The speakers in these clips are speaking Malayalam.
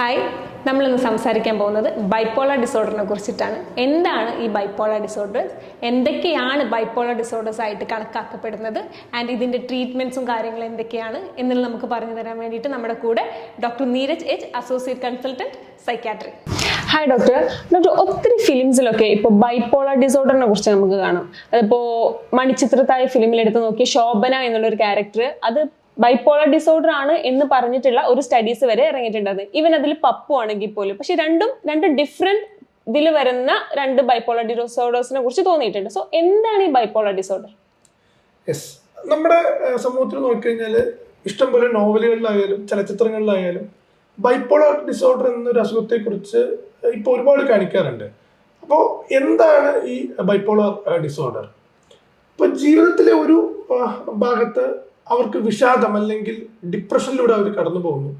ഹായ് നമ്മളിന്ന് സംസാരിക്കാൻ പോകുന്നത് ബൈപ്പോളർ ഡിസോർഡറിനെ കുറിച്ചിട്ടാണ്. എന്താണ് ഈ ബൈപ്പോളർ ഡിസോർഡർ എന്തൊക്കെയാണ് ബൈപ്പോളർ ഡിസോർഡേഴ്സ് ആയിട്ട് കണക്കാക്കപ്പെടുന്നത്? ആൻഡ് ഇതിന്റെ ട്രീറ്റ്മെന്റ്സും കാര്യങ്ങളും എന്തൊക്കെയാണ് എന്നുള്ളത് നമുക്ക് പറഞ്ഞു തരാൻ വേണ്ടിയിട്ട് നമ്മുടെ കൂടെ doctor Neeraj H associate consultant psychiatry hi doctor doctor ഒത്തിരി ഫിലിംസിലൊക്കെ ഇപ്പോൾ ബൈപ്പോളർ ഡിസോർഡറിനെ കുറിച്ച് നമുക്ക് കാണാം. അതിപ്പോൾ മണിച്ചിത്രത്തായ ഫിലിമിൽ എടുത്ത് നോക്കിയ ശോഭന എന്നുള്ളൊരു ക്യാരക്ടർ അത് ബൈപ്പോളർ ഡിസോർഡർ ആണ് എന്ന് പറഞ്ഞിട്ടുള്ള ഒരു സ്റ്റഡീസ് വരെ ഇറങ്ങിയിട്ടുണ്ട് ഇവൻ അതിൽ പപ്പു ആണെങ്കിൽ പോലും. പക്ഷെ രണ്ടും രണ്ട് ഡിഫറെന്റ് ഇതിൽ വരുന്ന രണ്ട് ബൈപ്പോളർ ഡിസോർഡേഴ്സിനെ കുറിച്ച് തോന്നിയിട്ടുണ്ട്. സോ എന്താണ് ഈ ബൈപ്പോളർ ഡിസോർഡർ യെസ് നമ്മുടെ സമൂഹത്തിൽ നോക്കിക്കഴിഞ്ഞാൽ ഇഷ്ടംപോലെ നോവലുകളിലായാലും ചലച്ചിത്രങ്ങളിലായാലും ബൈപ്പോളർ ഡിസോർഡർ എന്നൊരു അസുഖത്തെക്കുറിച്ച് ഇപ്പോൾ ഒരുപാട് കാണിക്കാറുണ്ട്. അപ്പോൾ എന്താണ് ഈ ബൈപ്പോളർ ഡിസോർഡർ ഇപ്പോൾ ജീവിതത്തിലെ ഒരു ഭാഗത്ത് അവർക്ക് വിഷാദം അല്ലെങ്കിൽ ഡിപ്രഷനിലൂടെ അവർ കടന്നു പോകുന്നു.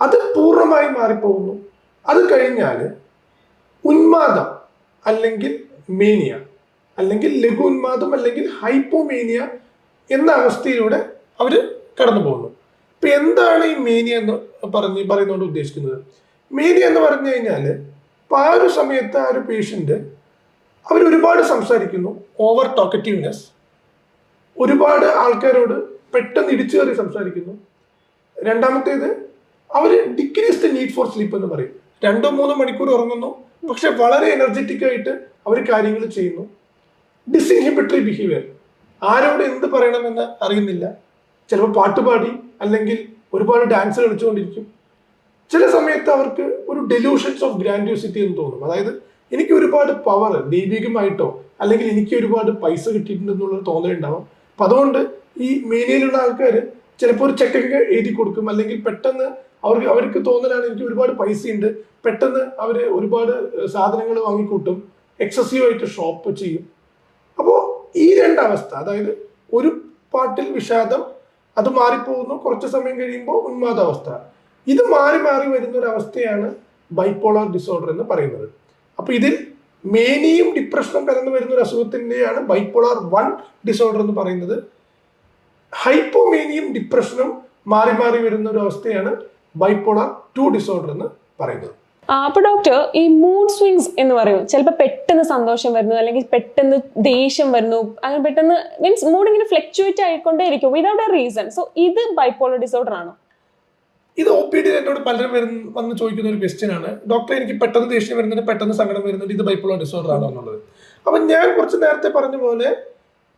അത് പൂർണമായി മാറിപ്പോകുന്നു. അത് കഴിഞ്ഞാൽ ഉന്മാദം അല്ലെങ്കിൽ മീനിയ അല്ലെങ്കിൽ ലഘു ഉന്മാദം അല്ലെങ്കിൽ ഹൈപ്പോമേനിയ എന്ന അവസ്ഥയിലൂടെ അവർ കടന്നു പോകുന്നു. ഇപ്പൊ എന്താണ് ഈ മീനിയ എന്ന് പറഞ്ഞ് പറയുന്നതുകൊണ്ട് ഉദ്ദേശിക്കുന്നത്? മേനിയ എന്ന് പറഞ്ഞു കഴിഞ്ഞാൽ ഇപ്പൊ ആ ഒരു സമയത്ത് ആ ഒരു പേഷ്യന്റ് അവർ ഒരുപാട് സംസാരിക്കുന്നു. ഓവർ ടോക്കറ്റീവ്നെസ് ഒരുപാട് ആൾക്കാരോട് പെട്ടെന്ന് ഇടിച്ചു കയറി സംസാരിക്കുന്നു. രണ്ടാമത്തേത് അവർ decrease the need for sleep എന്ന് പറയും. രണ്ടോ മൂന്നോ മണിക്കൂർ ഉറങ്ങുന്നു. പക്ഷെ വളരെ എനർജറ്റിക് ആയിട്ട് അവർ കാര്യങ്ങൾ ചെയ്യുന്നു. ഡിസിൻഹിബിറ്ററി ബിഹേവിയർ ആരോട് എന്ത് പറയണമെന്ന് അറിയുന്നില്ല. ചിലപ്പോൾ പാട്ടുപാടി അല്ലെങ്കിൽ ഒരുപാട് ഡാൻസ് കളിച്ചുകൊണ്ടിരിക്കും. ചില സമയത്ത് അവർക്ക് ഒരു ഡെലൂഷൻസ് ഓഫ് ഗ്രാൻഡ്യൂസിറ്റി എന്ന് തോന്നും. അതായത് എനിക്ക് ഒരുപാട് പവർ ദൈവികമായിട്ടോ അല്ലെങ്കിൽ എനിക്ക് ഒരുപാട് പൈസ കിട്ടിയിട്ടുണ്ടെന്നുള്ള തോന്നലുണ്ടാവും. അപ്പം അതുകൊണ്ട് ഈ മേനയിലുള്ള ആൾക്കാർ ചിലപ്പോൾ ഒരു ചെക്കൊക്കെ എഴുതി കൊടുക്കും. അല്ലെങ്കിൽ പെട്ടെന്ന് അവർക്ക് അവർക്ക് തോന്നലാണ് എനിക്ക് ഒരുപാട് പൈസ ഉണ്ട് പെട്ടെന്ന് അവർ ഒരുപാട് സാധനങ്ങൾ വാങ്ങിക്കൂട്ടും. എക്സസീവായിട്ട് ഷോപ്പ് ചെയ്യും. അപ്പോൾ ഈ രണ്ടവസ്ഥ അതായത് ഒരു പാട്ടിൽ വിഷാദം അത് മാറിപ്പോകുന്നു. കുറച്ച് സമയം കഴിയുമ്പോൾ ഉന്മാദാവസ്ഥ. ഇത് മാറി മാറി വരുന്ന ഒരു അവസ്ഥയാണ് ബൈപ്പോളർ ഡിസോർഡർ എന്ന് പറയുന്നത്. അപ്പോൾ ഇതിൽ മേനിയും ഡിപ്രഷനും കലർന്നു വരുന്ന ഒരു അസുഖത്തിന്റെയാണ് ബൈപ്പോളാർ വൺ ഡിസോർഡർ എന്ന് പറയുന്നത്. ഹൈപ്പോമേനിയും ഡിപ്രഷനും മാറി മാറി വരുന്ന ഒരു അവസ്ഥയാണ് ബൈപ്പോളാർ ടു ഡിസോർഡർ എന്ന് പറയുന്നത്. അപ്പൊ ഡോക്ടർ ഈ മൂഡ് സ്വിങ്സ് എന്ന് പറയും ചിലപ്പോൾ പെട്ടെന്ന് സന്തോഷം വരുന്നു അല്ലെങ്കിൽ പെട്ടെന്ന് ദേഷ്യം വരുന്നു അങ്ങനെ പെട്ടെന്ന് മീൻസ് മൂഡ് ഇങ്ങനെ ഫ്ലക്ച്വേറ്റ് ആയിക്കൊണ്ടേ ഇരിക്കും വിതൗട്ട് എ റീസൺ സോ ഇത് ബൈപ്പോളർ ഡിസോർഡർ ആണോ? ഇത് ഒ പി ഡി എന്നോട് പലരും വരുന്ന വന്ന് ചോദിക്കുന്ന ഒരു ക്വസ്റ്റ്യൻ ആണ്. ഡോക്ടർ എനിക്ക് പെട്ടെന്ന് ദേഷ്യം വരുന്നുണ്ട് പെട്ടെന്ന് സങ്കടം വരുന്നുണ്ട്. ഇത് ബൈപ്പോളർ ഡിസോർഡർ ആണോ എന്നുള്ളത്. അപ്പം ഞാൻ കുറച്ച് നേരത്തെ പറഞ്ഞ പോലെ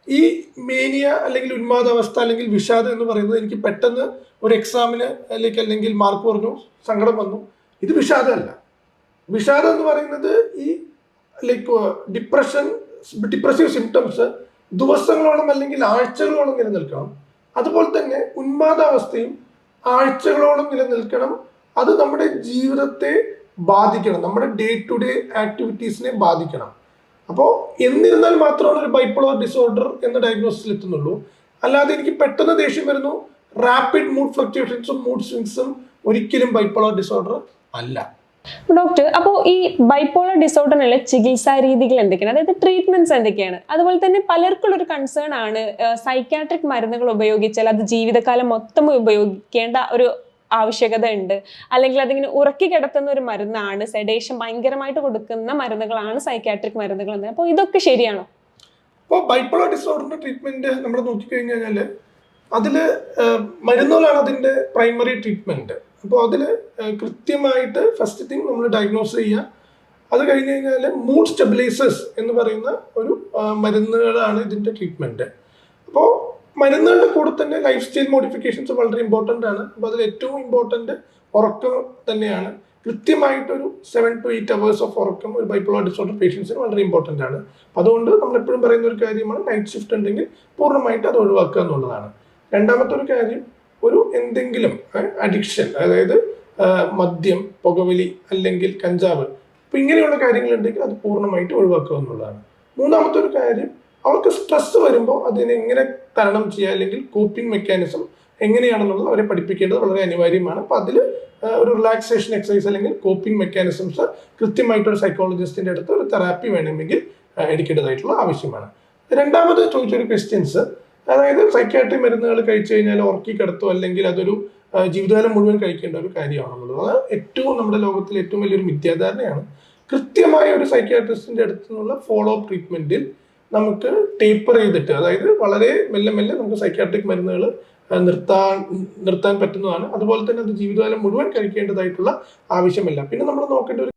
ഈ മേനിയ അല്ലെങ്കിൽ ഉന്മാദാവസ്ഥ അല്ലെങ്കിൽ വിഷാദം എന്ന് പറയുന്നത് എനിക്ക് പെട്ടെന്ന് ഒരു എക്സാമിന് അല്ലെങ്കിൽ അല്ലെങ്കിൽ മാർക്ക് പറഞ്ഞു സങ്കടം വന്നു. ഇത് വിഷാദമല്ല. വിഷാദം എന്ന് പറയുന്നത് ഈ ലൈക്ക് ഡിപ്രഷൻ ഡിപ്രസീവ് സിംറ്റംസ് ദിവസങ്ങളോളം അല്ലെങ്കിൽ ആഴ്ചകളോളം നിലനിൽക്കണം. അതുപോലെ തന്നെ ഉന്മാദാവസ്ഥയും ആഴ്ചകളോളം നിലനിൽക്കണം. അത് നമ്മുടെ ജീവിതത്തെ ബാധിക്കണം. നമ്മുടെ ഡേ ടു ഡേ ആക്ടിവിറ്റീസിനെ ബാധിക്കണം. അപ്പോൾ എന്നിരുന്നാൽ മാത്രമാണ് ഒരു ബൈപ്പോളർ ഡിസോർഡർ എന്ന ഡയഗ്നോസിൽ എത്തുന്നുള്ളൂ. അല്ലാതെ എനിക്ക് പെട്ടെന്ന് ദേഷ്യം വരുന്നു. റാപ്പിഡ് മൂഡ് ഫ്ലക്ച്വേഷൻസും മൂഡ് സ്വിങ്സും ഒരിക്കലും ബൈപ്പോളർ ഡിസോർഡർ അല്ല. ഡോക്ടർ അപ്പോൾ ഈ ബൈപ്പോളർ ഡിസോർഡറിനുള്ള ചികിത്സാ രീതികൾ എന്തൊക്കെയാണ്? അതായത് ട്രീറ്റ്മെന്റ്സ് എന്തൊക്കെയാണ്? അതുപോലെ തന്നെ പലർക്കുള്ള ഒരു കൺസേൺ ആണ് സൈക്കാട്രിക് മരുന്നുകൾ ഉപയോഗിച്ചാൽ അത് ജീവിതകാലം മൊത്തം ഉപയോഗിക്കേണ്ട ഒരു ആവശ്യകത ഉണ്ട്. അല്ലെങ്കിൽ അതിങ്ങനെ ഉറക്കി കിടത്തുന്ന ഒരു മരുന്നാണ് സെഡേഷൻ ഭയങ്കരമായിട്ട് കൊടുക്കുന്ന മരുന്നുകളാണ് സൈക്കാട്രിക് മരുന്നുകൾ എന്ന് അപ്പോൾ ഇതൊക്കെ ശരിയാണോ? ഇപ്പോൾ ബൈപ്പോളർ ഡിസോർഡറിന്റെ ട്രീറ്റ്മെന്റ് നമ്മൾ നോക്കിക്കഴിഞ്ഞാൽ അതിൽ മരുന്നുകളാണ് അതിന്റെ പ്രൈമറി ട്രീറ്റ്മെന്റ് അപ്പോൾ അതിൽ കൃത്യമായിട്ട് ഫസ്റ്റ് തിങ് നമ്മൾ ഡയഗ്നോസ് ചെയ്യുക അത് കഴിഞ്ഞ് കഴിഞ്ഞാൽ മൂഡ് സ്റ്റെബിലൈസേഴ്സ് എന്ന് പറയുന്ന ഒരു മരുന്നുകളാണ് ഇതിന്റെ ട്രീറ്റ്മെന്റ് അപ്പോൾ മരുന്നുകളുടെ കൂടെ തന്നെ ലൈഫ് സ്റ്റൈൽ മോഡിഫിക്കേഷൻസ് വളരെ ഇമ്പോർട്ടന്റ് ആണ്. അപ്പോൾ അതിൽ ഏറ്റവും ഇമ്പോർട്ടന്റ് ഉറക്കം തന്നെയാണ്. കൃത്യമായിട്ടൊരു seven to eight hours of ഉറക്കം ഒരു ബൈപ്പോളർ ഡിസോർഡർ പേഷ്യൻസിന് വളരെ ഇമ്പോർട്ടന്റ് ആണ്. അതുകൊണ്ട് നമ്മൾ എപ്പോഴും പറയുന്ന ഒരു കാര്യമാണ് നൈറ്റ് ഷിഫ്റ്റ് ഉണ്ടെങ്കിൽ പൂർണമായിട്ട് അത് ഒഴിവാക്കുക എന്നുള്ളതാണ്. രണ്ടാമത്തെ ഒരു കാര്യം ഒരു എന്തെങ്കിലും അഡിക്ഷൻ അതായത് മദ്യം പുകവലി അല്ലെങ്കിൽ കഞ്ചാവ് ഇപ്പം ഇങ്ങനെയുള്ള കാര്യങ്ങളുണ്ടെങ്കിൽ അത് പൂർണമായിട്ട് ഒഴിവാക്കുക എന്നുള്ളതാണ്. മൂന്നാമത്തെ ഒരു കാര്യം അവർക്ക് സ്ട്രെസ് വരുമ്പോൾ അതിനെ എങ്ങനെ തരണം ചെയ്യുക അല്ലെങ്കിൽ കോപ്പിംഗ് മെക്കാനിസം എങ്ങനെയാണെന്നുള്ളത് അവരെ പഠിപ്പിക്കേണ്ടത് വളരെ അനിവാര്യമാണ്. അപ്പോൾ അതിൽ ഒരു റിലാക്സേഷൻ എക്സസൈസ് അല്ലെങ്കിൽ കോപ്പിംഗ് മെക്കാനിസംസ് കൃത്യമായിട്ടൊരു സൈക്കോളജിസ്റ്റിന്റെ അടുത്ത് ഒരു തെറാപ്പി വേണമെങ്കിൽ എടുക്കേണ്ടതായിട്ടുള്ള ആവശ്യമാണ്. രണ്ടാമത് ചോദിച്ചൊരു ക്വസ്റ്റ്യൻസ് അതായത് സൈക്യാട്രി മരുന്നുകൾ കഴിച്ചു കഴിഞ്ഞാൽ ഉറക്കി കിടത്തോ അല്ലെങ്കിൽ അതൊരു ജീവിതകാലം മുഴുവൻ കഴിക്കേണ്ട ഒരു കാര്യമാണെന്നുള്ളത് അത് ഏറ്റവും നമ്മുടെ ലോകത്തിലെ ഏറ്റവും വലിയൊരു മിഥ്യാധാരണയാണ് കൃത്യമായ ഒരു സൈക്യാട്രിസ്റ്റിന്റെ അടുത്തു നിന്നുള്ള ഫോളോ അപ്പ് ട്രീറ്റ്മെന്റിൽ നമുക്ക് ടേപ്പർ ചെയ്തിട്ട് അതായത് വളരെ മെല്ലെ മെല്ലെ നമുക്ക് സൈക്യാട്രിക് മരുന്നുകൾ നിർത്താൻ നിർത്താൻ പറ്റുന്നതാണ്. അതുപോലെ തന്നെ അത് ജീവിതകാലം മുഴുവൻ കഴിക്കേണ്ടതായിട്ടുള്ള ആവശ്യമില്ല. പിന്നെ നമ്മൾ നോക്കേണ്ട ഒരു